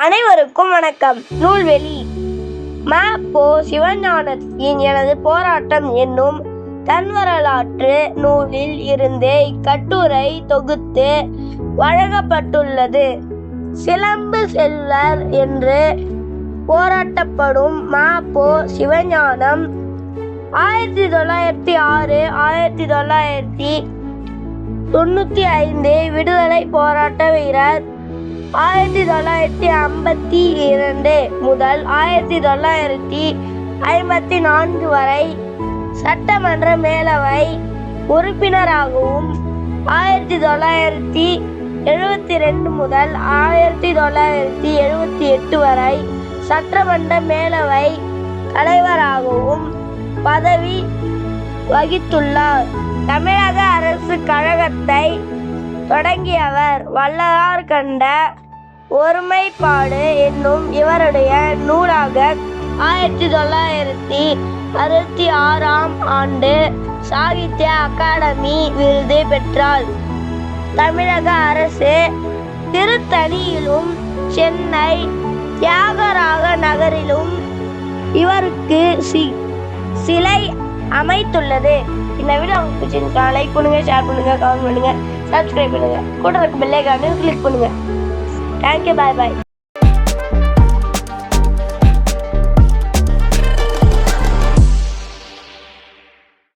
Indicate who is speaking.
Speaker 1: அனைவருக்கும் வணக்கம். நூல்வெளி. ம. போ. சிவஞானத்தின் எனது போராட்டம் என்னும் தன் வரலாற்று நூலில் இருந்து இக்கட்டுரை தொகுத்து வழங்கப்பட்டுள்ளது. சிலம்பு செல்வர் என்று போராட்டப்படும் ம. போ. சிவஞானம் ஆயிரத்தி தொள்ளாயிரத்தி ஆறு ஆயிரத்தி தொள்ளாயிரத்தி தொண்ணூற்றி ஐந்து விடுதலை போராட்ட வீரர் ஆயிரத்தி தொள்ளாயிரத்தி ஐம்பத்தி இரண்டு முதல் ஆயிரத்தி தொள்ளாயிரத்தி ஐம்பத்தி நான்கு வரை சட்டமன்ற மேலவை உறுப்பினராகவும் ஆயிரத்தி தொள்ளாயிரத்தி எழுபத்தி ரெண்டு முதல் ஆயிரத்தி தொள்ளாயிரத்தி எழுபத்தி எட்டு வரை சட்டமன்ற மேலவை தலைவராகவும் பதவி வகித்துள்ளார். தமிழக அரசு கழகத்தை தொடங்கியவர் வள்ளலார் கண்ட ஒருமைப்பாடு என்னும் இவருடைய நூலாக ஆயிரத்தி தொள்ளாயிரத்தி அறுபத்தி ஆறாம் ஆண்டு சாகித்ய அகாடமி விருது பெற்றார். தமிழக அரசு திருத்தணியிலும் சென்னை தியாகராக நகரிலும் இவருக்கு சி சிலை அமைத்துள்ளது. இந்த வீடியோ உங்களுக்கு பிடிச்சிருந்தா லைக் பண்ணுங்க ஷேர் பண்ணுங்க கமெண்ட் பண்ணுங்க. சப்ஸ்கிரைப் பண்ணுங்க. கூட இருக்க பெல் கிளிக் பண்ணுங்க. Thank you bye bye